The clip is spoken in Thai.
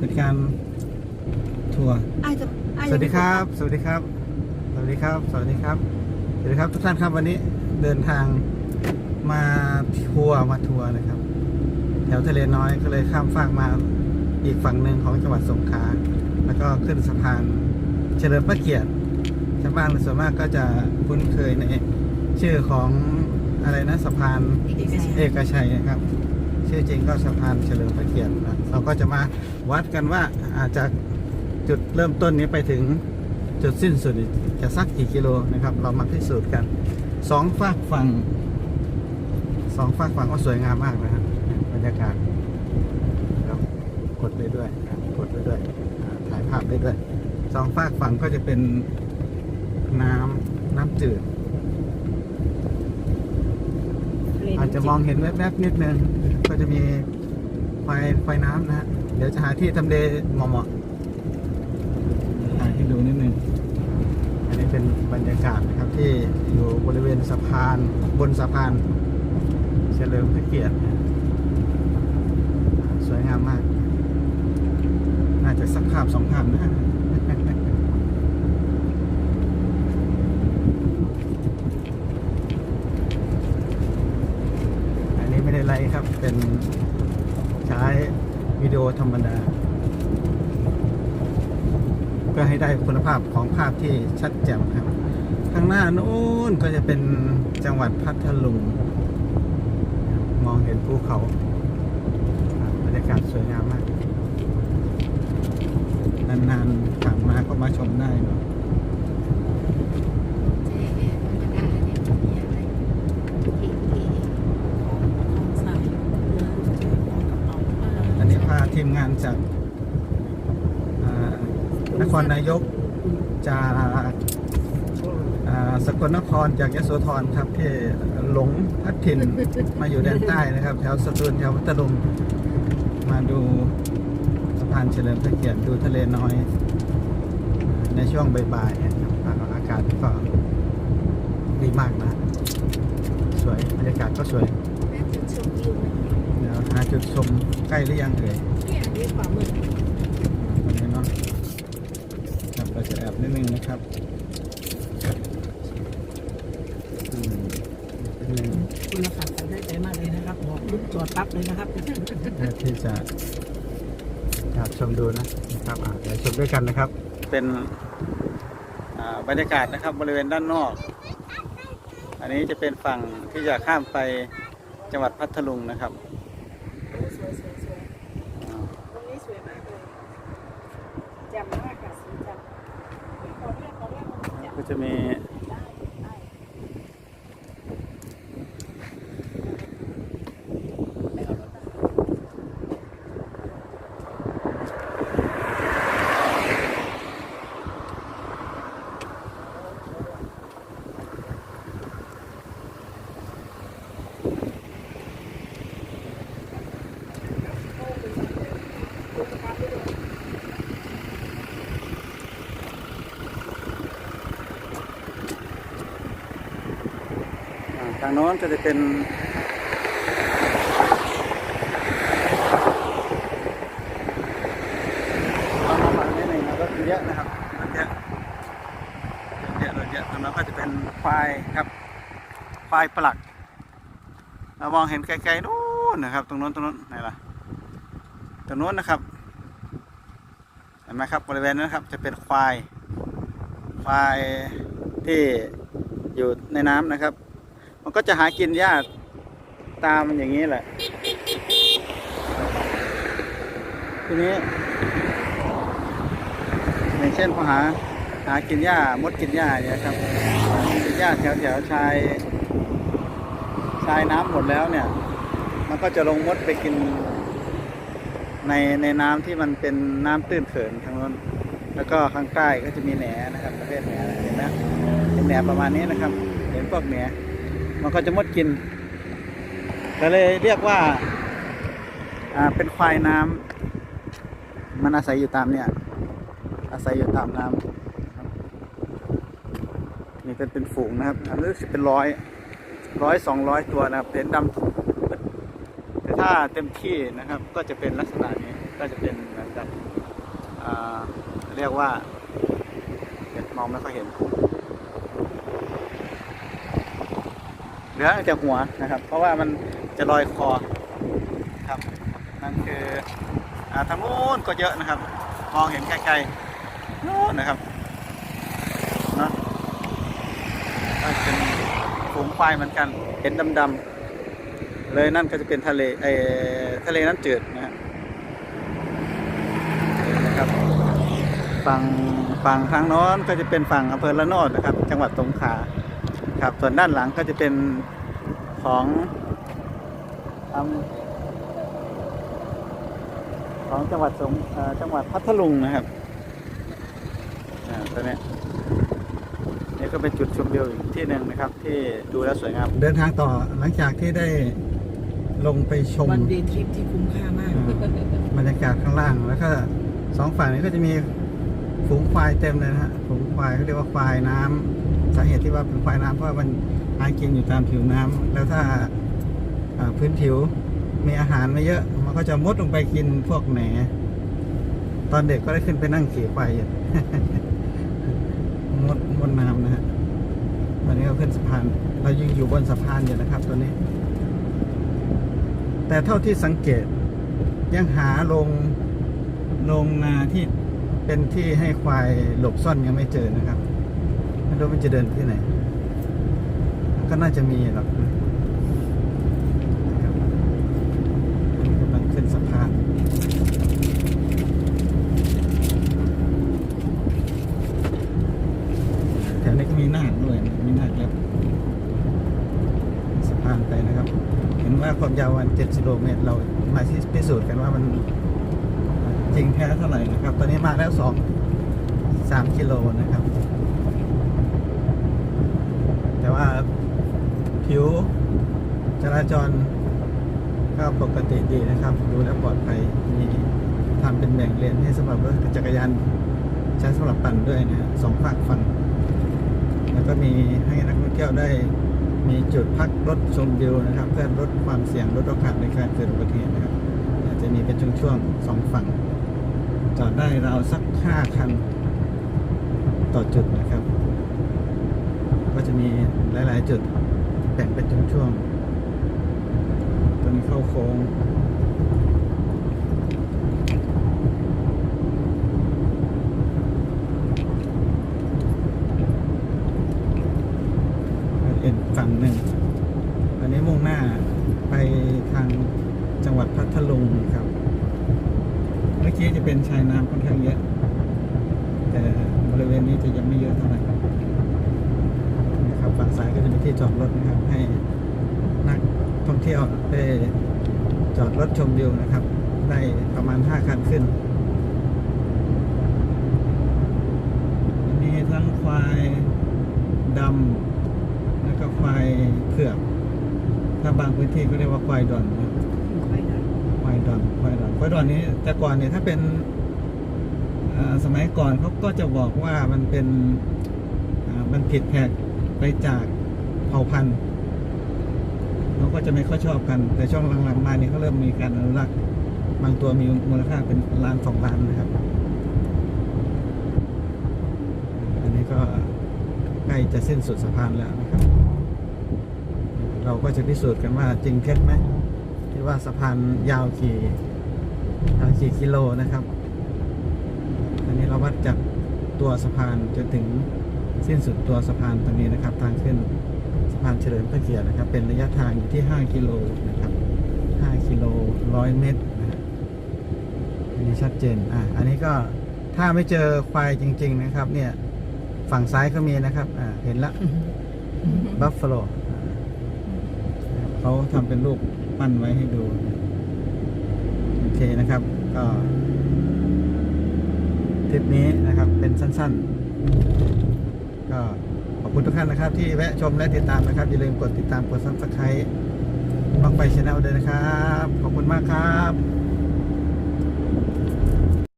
เป็นการทัวร์ อายจะอายสวัสดีครับ สวัสดีครับ สวัสดีครับ สวัสดีครับ สวัสดีครับทุกท่านครับวันนี้เดินทางมาทัวร์มาทัวร์นะครับ แถวทะเลน้อยก็เลยข้ามฟากมาอีกฝั่งหนึ่งของจังหวัดสงขลา แล้วก็ขึ้นสะพานเฉลิมพระเกียรติชาวบ้านส่วนมากก็จะคุ้นเคยในชื่อของอะไรนะสะพาน เอกชัย เอกชัยนะครับ ชื่อจริงก็สะพานเฉลิมพระเกียรตินะเราก็จะมาวัดกันว่าอาจากจุดเริ่มต้นนี้ไปถึงจุดสิ้นสุดจะสักกี่กิโลนะครับ เรามาพิสูจน์กันสองฝากฝั่งสองฝากฝั่งก็สวยงามมากนะครับบรรยากาศครับกดไปด้วยกดไปด้วยถ่ายภาพไปด้วยสองฝากฝั่งก็จะเป็นน้ำน้ำจืด อาจจะมองเห็นแวบๆนิดนึงก็จะมีไฟไฟน้ำนะฮะเดี๋ยวจะหาที่ทำเลเหมาะๆถ่ายให้ดูนิดนึงอันนี้เป็นบรรยากาศนะครับที่อยู่บริเวณสะพานบนสะพานเฉลิมพระเกียรตินะสวยงามมาก น่าจะสักภาพสองภาพนะ อันนี้ไม่ได้ไลฟ์ครับ เป็นใช้วิดีโอ ธรรมดา เพื่อให้ได้คุณภาพของภาพที่ชัดแจ่มครับ ข้างหน้านู้นก็จะเป็นจังหวัดพัทลุงมองเห็นภูเขาบบรรยากาศสวยงามมาก นานๆผ่านมาก็มาชมได้เนาะ อันนี้พาทีม งานจากอ่านครนายกจากอ่าสกลนครจากยโสธรครับที่หลงพัดถิ่นมาอยู่แดนใต้นะครับ แถวสตูลแถวพัทลุงมาดูสะพานเฉลิมพระเกียรติดูทะเลน้อย ในช่วงบ่ายๆนะครับอากาศก็ดีมากนะ สวยบรรยากาศก็สวยเดี๋ยวหาจุดชมใกล้หรือยังเอ่ย วันนี้เนาะครับเราจะแอบนิดนึงนะครับอืมนิดนึงคุณราคาได้ใจมากเลยนะครับบอกลุกจอดปั๊บเลยนะครับเพื่อที่จะอยากชมดูนะนะครับอ่าเดี๋ยวชมด้วยกันนะครับ เป็นอ่าบรรยากาศนะครับบริเวณด้านนอก อันนี้จะเป็นฝั่งที่จะข้ามไปจังหวัดพัทลุงนะครับ මේ าทางโน้นก็จะเป็นต้องมาฟังนิดหนึ่งนะรถเยอะนะครับรถเยอะเยอะรถเยอะตรงนั้นก็จะเป็นควายครับควายปลักเรามองเห็นไกลๆนู้นนะครับ ตรงโน้นตรงโน้นไหนล่ะตรงโน้นนะครับเห็นไหมครับบริเวณนั้นครับ จะเป็นควายควายที่อยู่ในน้ำนะครับ มันก็จะหากินหญ้าตามอย่างนี้แหละ ทีนี้ อย่างเช่นพอหาหากินหญ้ามดกินหญ้าเนี่ยครับกินหญ้าแถวแถวชาย ชายน้ำหมดแล้วเนี่ย มันก็จะลงมดไปกินในในน้ำที่มันเป็นน้ำตื้นเขินทางนู้นแล้วก็ข้างใต้ก็จะมีแหนนะครับประเภทแหนเห็นไหมเป็นแหนประมาณนี้นะครับ เห็นพวกแหน มันก็จะมดกินก็เลยเรียกว่าอ่าเป็นควายน้ำมันอาศัยอยู่ตามเนี่ย อาศัยอยู่ตามน้ำครับนี่เป็นเป็นฝูงนะครับอันนี้เป็นร้อยร้อยสองร้อยตัวนะครับเห็นดำแต่ถ้าเต็มที่นะครับ ก็จะเป็นลักษณะนี้ก็จะเป็นเหมือนกับอ่าเรียกว่าเดี๋ยวมองไม่ค่อยเห็น เห ลือแต่หัวนะครับ เพราะว่ามันจะลอยคอครับนั่นคืออาทางโน้นก็เยอะนะครับ มองเห็นไกลๆโน้นนะครับเนาะเป็นฝูงควายเหมือนกันเห็นดำๆเลยนั่นก็จะเป็นทะเลเอทะเลน้ำจืดนะฮะนะครับฝั่งฝั่งทางโน้นก็จะเป็นฝั่งอำเภอละโนดนะครับ จังหวัดสงขลา ครับส่วนด้านหลังก็จะเป็นของอำของจังหวัดสงเอ่อจังหวัดพัทลุงนะครับอ่าตัวนี้นี่ก็เป็นจุดชมวิวอีกที่หนึ่งนะครับ ที่ดูแล้วสวยงามเดินทางต่อหลังจากที่ได้ลงไปชมวันเดย์ทริปที่คุ้มค่ามากบรรยากาศข้างล่างแล้วก็สองฝั่งนี้ก็จะมีฝูงควายเต็มเลยนะฮะฝูงควายเขาเรียกว่าควายน้ำ สาเหตุที่ว่าเป็นควายน้ำเพราะมันหากินอยู่ตามผิวน้ำแล้วถ้าพื้นผิวมีอาหารไม่เยอะมันก็จะมุดลงไปกินพวกแหนตอนเด็กก็ได้ขึ้นไปนั่งขี่ควายมุดมุดน้ำนะฮะตอนนี้เราขึ้นสะพาน เรายังอยู่บนสะพานอยู่นะครับตัวนี้ แต่เท่าที่สังเกตยังหาลงลงนาที่เป็นที่ให้ควายหลบซ่อนยังไม่เจอนะครับ ไม่รู้มันจะเดินที่ไหน ก็น่าจะมีหรอกนะครับนนี้กำลังขึ้นสะพานแถวนี้ก็มีนาคด้วยมีนาคแล้วสะพานไปนะครับ เห็นว่าความยาววัน7กิโลเมตร เรามาที่พิสูจน์กันว่ามันจริงแท้เท่าไหร่นะครับ ตอนนี้มาแล้วสองสามกิโลนะครับ ว่าผิวจราจรก็ปกติดีนะครับ ดูแลปลอดภัยมีทำเป็นแบ่งเลนให้สำหรับรถจักรยานใช้สำหรับปั่นด้วยนะสองฝั่งฝั่งแล้วก็มีให้นักท่องเที่ยวได้มีจุดพักรถชมวิวนะครับเพื่อลดความเสี่ยงลดโอกาสในการเกิดอุบัติเหตุนะครับอาจจะมีเป็นช่วงๆสองฝั่ง จอดได้ราวสักห้าคันต่อจุดนะครับ จะมีหลาย ๆ จุดแบ่งเป็นช่วงๆตัวนี้เข้าโค้งเป็นฝั่งหนึ่ง อันนี้มุ่งหน้าไปทางจังหวัดพัทลุงครับ เมื่อกี้จะเป็นชายน้ำค่อนข้างเยอะ แต่บริเวณนี้จะยังไม่เยอะเท่าไหร่ นะครับฝั่งซ้ายก็จะเป็นที่จอดรถนะครับ ให้นักท่องเที่ยวได้จอดรถชมวิวนะครับ ได้ประมาณ 5 คันขึ้นมีทั้งควายดำแล้วก็ควายเผือก ถ้าบางพื้นที่ก็เรียกว่าควายดอนนะครับไปนะควายดอนควายดอนควายดอนนี้แต่ก่อนเนี่ยถ้าเป็นเอ่อสมัยก่อนเขาก็จะบอกว่ามันเป็นอ่ามันผิดแผก ไปจากเผ่าพันธุ์เขาก็จะไม่ค่อยชอบกัน แต่ช่วงหลังๆมาเนี่ยเขาเริ่มมีการอนุรักษ์บางตัวมีมูลค่าเป็นล้านสองล้านนะครับ อันนี้ก็ใกล้จะสิ้นสุดสะพานแล้วนะครับ เราก็จะพิสูจน์กันว่าจริงเท็จไหมที่ว่าสะพานยาวกี่ยาวกี่กิโลนะครับ อันนี้เราวัดจากตัวสะพานจนถึง สิ้นสุดตัวสะพานตรงนี้นะครับ ทางขึ้นสะพานเฉลิมพระเกียรตินะครับ เป็นระยะทางอยู่ที่ 5 กิโลนะครับ 5 กิโลร้อยเมตรนะฮะอันนี้ชัดเจนอะอันนี้ก็ถ้าไม่เจอควายจริง ๆ นะครับ เนี่ยฝั่งซ้ายก็มีนะครับ อ่า เห็นละบัฟฟาโลเขาทำเป็นรูปปั้นไว้ให้ดู โอเคนะครับ ก็ทริปนี้นะครับเป็นสั้น ๆ ก็ขอบคุณทุกท่านนะครับที่แวะชมและติดตามนะครับอย่าลืมกดติดตามกดซับสไครต์บังไปชแนลด้วยนะครับ ขอบคุณมากครับ